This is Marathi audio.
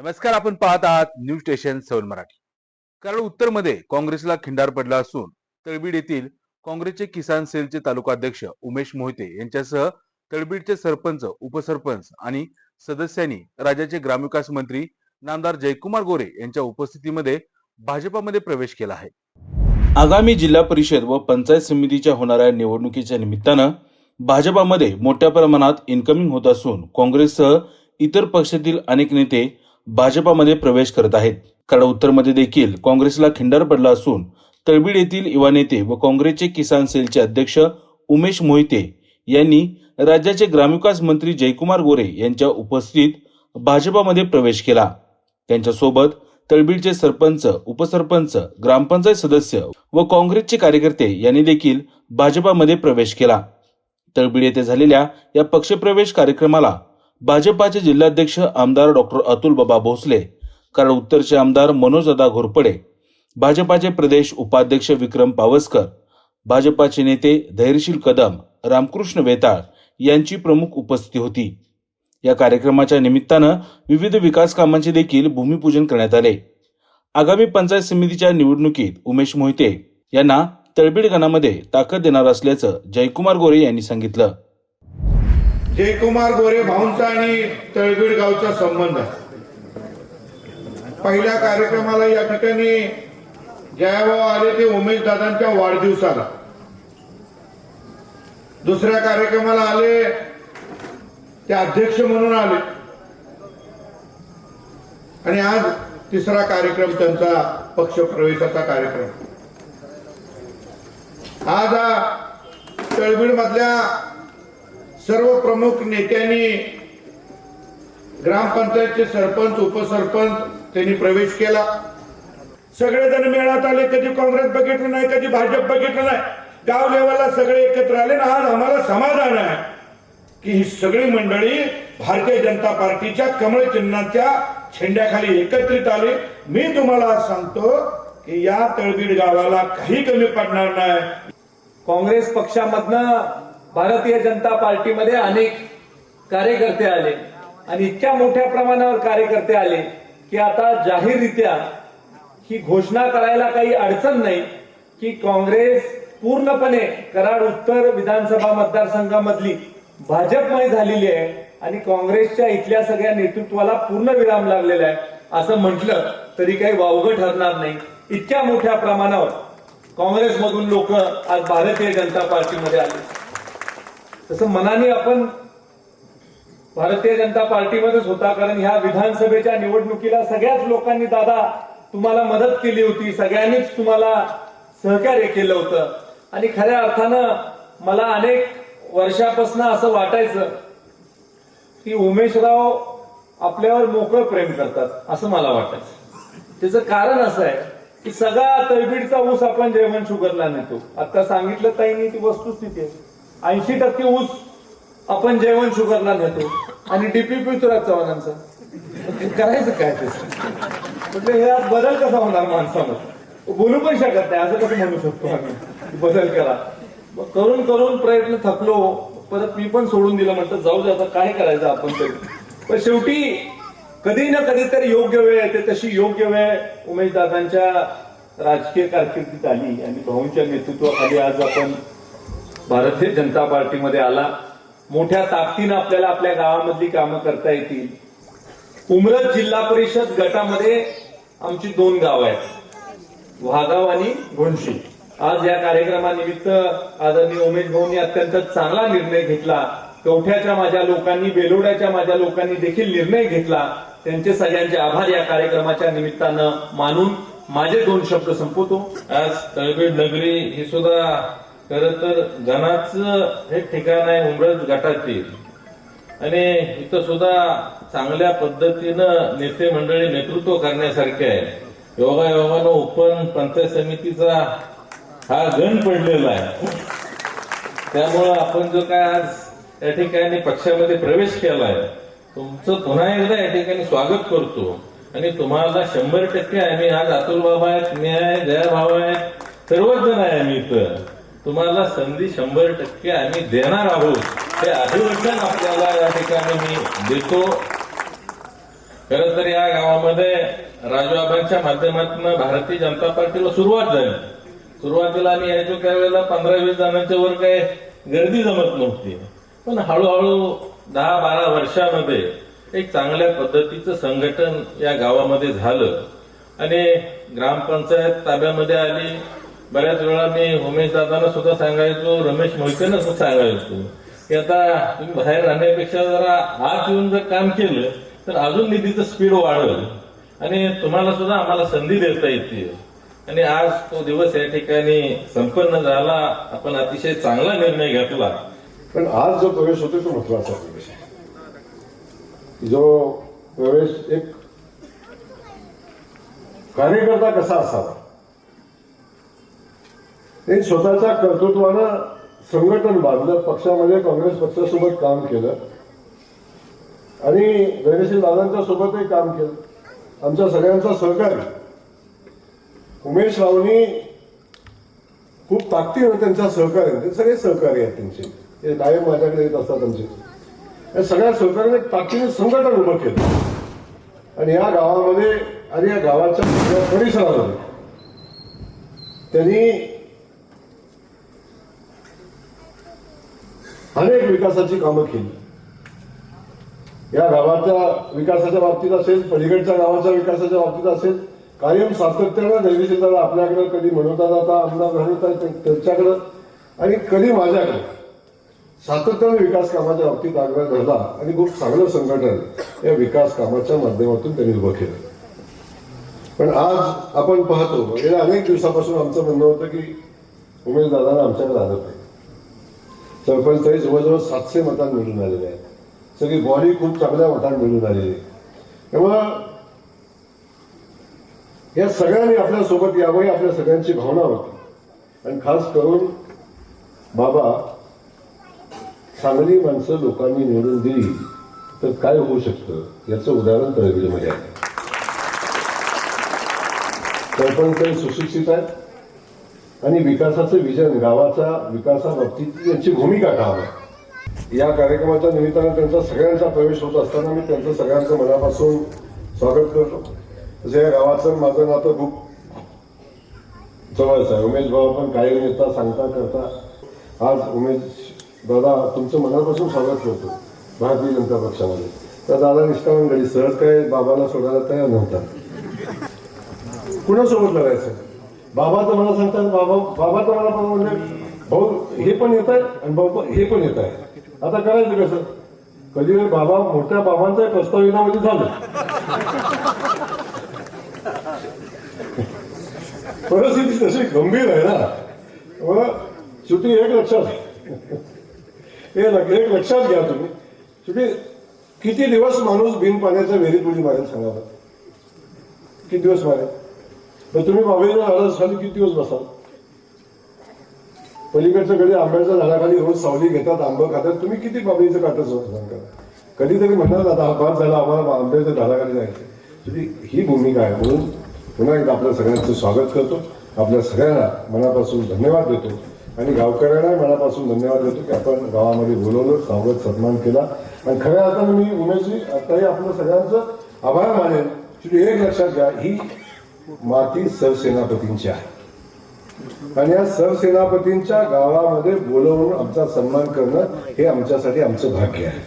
नमस्कार आपण पाहत आहात न्यूज स्टेशन सेवन मराठी. कारण उत्तरमध्ये काँग्रेसला खिंडार पडला असून तळबीड येथील काँग्रेसचे किसान सेलचे तालुका अध्यक्ष उमेश मोहिते यांच्यासह तळबीडचे सरपंच उपसरपंच आणि सदस्यांनी राज्याचे ग्रामविकास मंत्री नामदार जयकुमार गोरे यांच्या उपस्थितीमध्ये भाजपामध्ये प्रवेश केला आहे. आगामी जिल्हा परिषद व पंचायत समितीच्या होणाऱ्या निवडणुकीच्या निमित्तानं भाजपामध्ये मोठ्या प्रमाणात इन्कमिंग होत असून काँग्रेससह इतर पक्षातील अनेक नेते भाजपामध्ये प्रवेश करत आहेत. कारण उत्तरमध्ये देखील काँग्रेसला खिंडार पडला असून तळबीड येथील युवा नेते व काँग्रेसचे किसान सेलचे अध्यक्ष उमेश मोहिते यांनी राज्याचे ग्रामविकास मंत्री जयकुमार गोरे यांच्या उपस्थितीत भाजपामध्ये प्रवेश केला. त्यांच्यासोबत तळबीडचे सरपंच उपसरपंच ग्रामपंचायत सदस्य व काँग्रेसचे कार्यकर्ते यांनी देखील भाजपामध्ये प्रवेश केला. तळबीड येथे झालेल्या या पक्षप्रवेश कार्यक्रमाला भाजपाचे जिल्हाध्यक्ष आमदार डॉक्टर अतुल बाबा भोसले कारण उत्तरचे आमदार मनोजदा घोरपडे भाजपाचे प्रदेश उपाध्यक्ष विक्रम पावसकर भाजपाचे नेते धैर्यशील कदम रामकृष्ण वेताळ यांची प्रमुख उपस्थिती होती. या कार्यक्रमाच्या निमित्तानं विविध विकास कामांचे देखील भूमिपूजन करण्यात आले. आगामी पंचायत समितीच्या निवडणुकीत उमेश मोहिते यांना तळबीड गणामध्ये ताकद देणार असल्याचं जयकुमार गोरे यांनी सांगितलं. जयकुमार गोरे भाऊंचा आणि तळबीड गावचा संबंध. पहिल्या कार्यक्रमाला या ठिकाणी जयाभाऊ आले ते उमेश दादांच्या वाढदिवसाला. दुसऱ्या कार्यक्रमाला आले ते अध्यक्ष म्हणून आले. आणि आज तिसरा कार्यक्रम त्यांचा पक्षप्रवेशाचा कार्यक्रम. आज तळबीड मधल्या सर्व प्रमुख नेत्यांनी ग्रामपंचायतचे सरपंच उपसरपंच त्यांनी प्रवेश केला. सगळेजण मेळात आले कधी काँग्रेस बघितलं नाही कधी भाजप बघितलं नाही. गाव लेवलला सगळे एकत्र आले ना आज आम्हाला समाधान आहे. की ही सगळी मंडळी भारतीय जनता पार्टीच्या कमळ चिन्हाच्या झेंड्याखाली एकत्रित आली. मी तुम्हाला आज सांगतो की या तळबीड गावाला काही कमी पडणार नाही. काँग्रेस पक्षामधनं भारतीय जनता पार्टीमध्ये अनेक कार्यकर्ते आले आणि इतक्या मोठ्या प्रमाणावर कार्यकर्ते आले की आता जाहीररित्या ही घोषणा करायला काही अडचण नाही की काँग्रेस पूर्णपणे कराड उत्तर विधानसभा मतदारसंघामधली भाजपमय झालेली आहे आणि काँग्रेसच्या इथल्या सगळ्या नेतृत्वाला पूर्ण विराम लागलेला आहे. असं म्हटलं तरी काही वावगं ठरणार नाही. इतक्या मोठ्या प्रमाणावर काँग्रेसमधून लोक आज भारतीय जनता पार्टीमध्ये आले. तसं मनाने आपण भारतीय जनता पार्टीमध्येच होता कारण ह्या विधानसभेच्या निवडणुकीला सगळ्याच लोकांनी दादा तुम्हाला मदत केली होती सगळ्यांनीच तुम्हाला सहकार्य केलं होतं. आणि खऱ्या अर्थानं मला अनेक वर्षापासून असं वाटायचं की उमेशराव आपल्यावर मोकळं प्रेम करतात असं मला वाटायचं. त्याचं कारण असं आहे की सगळा तळबीडचा ऊस आपण जयमन शुगरला नेतो. आता सांगितलं ताईंनी ती वस्तुस्थिती आहे. ऐंशी टक्के ऊस आपण जेवण शुगरला नेतो आणि डीपी पृथ्वीराज चव्हाणांचा. करायचं काय ते? म्हणजे आज बदल कसा होणार माणसामध्ये बोलू पण शकत नाही. असं कसं म्हणू शकतो आम्ही? बदल करा. मग करून करून प्रयत्न थकलो. परत मी पण सोडून दिलं. म्हटलं जाऊ दे आता काय करायचं आपण तरी? पण शेवटी कधी ना कधीतरी योग्य वेळ येते. तशी योग्य वेळ उमेश दादांच्या राजकीय कारकिर्दीत आली. आणि भाऊंच्या नेतृत्वाखाली आज आपण भारतीय जनता पार्टीमध्ये आला. मोठ्या ताकदीनं आपल्याला आपल्या गावामधली कामं करता येतील. उमरत जिल्हा परिषद गटामध्ये आमची दोन गाव आहेत. वाघाव आणि घोणशी. आज या कार्यक्रमानिमित्त आदरणीय उमेश भाऊंनी अत्यंत चांगला निर्णय घेतला. कवठ्याच्या माझ्या लोकांनी बेलोड्याच्या माझ्या लोकांनी देखील निर्णय घेतला. त्यांचे सगळ्यांचे आभार या कार्यक्रमाच्या निमित्तानं मानून माझे दोन शब्द संपवतो. आज तळबीड नगरी ही सुद्धा खर तर गणाच हे ठिकाण आहे उमरज गटाचे. आणि इथं सुद्धा चांगल्या पद्धतीनं नेते मंडळी नेतृत्व करण्यासारखे आहे. योगायोगानं ओपन पंचायत समितीचा हा गण पडलेला आहे. त्यामुळं आपण जो काय आज या ठिकाणी पक्षामध्ये प्रवेश केलाय तुमचं पुन्हा एकदा या ठिकाणी स्वागत करतो. आणि तुम्हाला शंभर टक्के आम्ही आज अतुल बाबा आहेत मी आहे जयाभाव आहेत सर्वच जण आहे आम्ही इथं. तुम्हाला संधी शंभर टक्के आम्ही देणार आहोत. हे अभिवचन आपल्याला या ठिकाणी मी देतो. खर तर या गावामध्ये राजूबाबांच्या माध्यमातून भारतीय जनता पार्टीला सुरुवात झाली. सुरुवातीला आम्ही यायचो त्यावेळेला पंधरा वीस जणांच्या वर काय गर्दी जमत नव्हती. पण हळूहळू दहा बारा वर्षामध्ये एक चांगल्या पद्धतीचं संघटन या गावामध्ये झालं. आणि ग्रामपंचायत ताब्यामध्ये आली. बऱ्याच वेळा मी उमेश दादांना सुद्धा सांगायचो रमेश मोहितेंना सुद्धा सांगायचो की आता तुम्ही बाहेर राहण्यापेक्षा जरा आत येऊन जर काम केलं तर अजून निधीचं स्पीड वाढल. आणि तुम्हाला सुद्धा आम्हाला संधी देता येते. आणि आज तो दिवस या ठिकाणी संपन्न झाला. आपण अतिशय चांगला निर्णय घेतला. पण आज जो प्रवेश होतो तो महत्त्वाचा प्रवेश आहे. जो प्रवेश एक कार्यकर्ता कसा असावा? एक स्वतःच्या कर्तृत्वानं संघटन बांधलं पक्षामध्ये काँग्रेस पक्षासोबत काम केलं. आणि धैर्यशील दादांच्या सोबतही काम केलं. आमच्या सगळ्यांचा सहकार्य. उमेश रावनी खूप ताकदीनं त्यांच्या सहकार्य ते सगळे सहकारी आहेत त्यांचे. ते कायम माझ्याकडे येत असतात त्यांचे या सगळ्या सहकार्याने ताकदीने संघटन उभं केलं. आणि या गावामध्ये आणि या गावाच्या परिसरामध्ये त्यांनी अनेक विकासाची कामं केली. या गावाच्या विकासाच्या बाबतीत असेल पलीकडच्या गावाच्या विकासाच्या बाबतीत असेल कायम सातत्यानं दैवीशील आपल्याकडं कधी म्हणवता जाता आमदार म्हणवता त्यांच्याकडं आणि कधी माझ्याकडे. सातत्यानं विकास कामाच्या बाबतीत आग्रह धरला आणि खूप चांगलं संघटन या विकास कामाच्या माध्यमातून त्यांनी उभं केलं. पण आज आपण पाहतो गेल्या अनेक दिवसापासून आमचं म्हणणं होतं की उमेश दादांना आमच्याकडे आलं पाहिजे सरपंच तरी जवळजवळ सातशे मतांत मिळून आलेले आहेत. सगळी बॉडी खूप चांगल्या मतांत मिळून आलेली आहे. तेव्हा या सगळ्यांनी आपल्यासोबत यावं ही आपल्या सगळ्यांची भावना होती. आणि खास करून बाबा चांगली माणसं लोकांनी निवडून दिली तर काय होऊ शकतं? याचं उदाहरण तळबिडमध्ये आहे. सरपंच सुशिक्षित आहेत. आणि विकासाचं विजन गावाचा विकासाबाबतीत त्यांची भूमिका काय आहे. या कार्यक्रमाच्या निमित्तानं त्यांचा सगळ्यांचा प्रवेश होत असताना मी त्यांचं सगळ्यांचं मनापासून स्वागत करतो. तसं या गावाचं माझं नातं खूप जवळच आहे. उमेश भाऊ पण काही नेता सांगता करता. आज उमेश दादा तुमचं मनापासून स्वागत करतो भारतीय जनता पक्षामध्ये. तर दादा निष्कामन गडी सहज काय बाबाला सोडायला तयार नव्हता. कुणासोबत लढायचं? बाबा तर मला सांगतात बाबा बाबा तर मला पण म्हणजे भाऊ हे पण येत आहे आणि भाऊ हे पण येत आहे. आता करायचं कसं? कधी बाबा मोठ्या बाबांचा प्रस्ताव येण्यामध्ये झालं. परिस्थिती तशी गंभीर आहे ना. मग शेवटी एक लक्षात हे एक लक्षात घ्या तुम्ही. शेवटी किती दिवस माणूस बिन पाण्याच्या विहिरीत उडी मारेल सांगा किती दिवस मारेल? मग तुम्ही बाबेच्या झाडाखाली किती दिवस बसाल? पलीकडच्या कधी आंब्याच्या झाडाखाली रोज सावली घेतात आंबं खातात. तुम्ही किती बाबाईचं काटत सांगा कधीतरी म्हणाल आता हा पास झाला आम्हाला आंब्याच्या झाडाखाली जायचं म्हणजे ही भूमिका आहे. म्हणून पुन्हा एकदा आपल्या सगळ्यांचं स्वागत करतो. आपल्या सगळ्यांना मनापासून धन्यवाद देतो. आणि गावकऱ्यांना मनापासून धन्यवाद देतो की आपण गावामध्ये बोलवलं स्वागत सन्मान केला. आणि खऱ्या अर्थानं मी उमेशजी आताही आपलं सगळ्यांचं आभार मानेन. तुम्ही एक लक्षात घ्या ही माती सरसेनापतींची आहे. आणि या सरसेनापतींच्या गावामध्ये बोलवून आमचा सन्मान करणं हे आमच्यासाठी आमचं भाग्य आहे.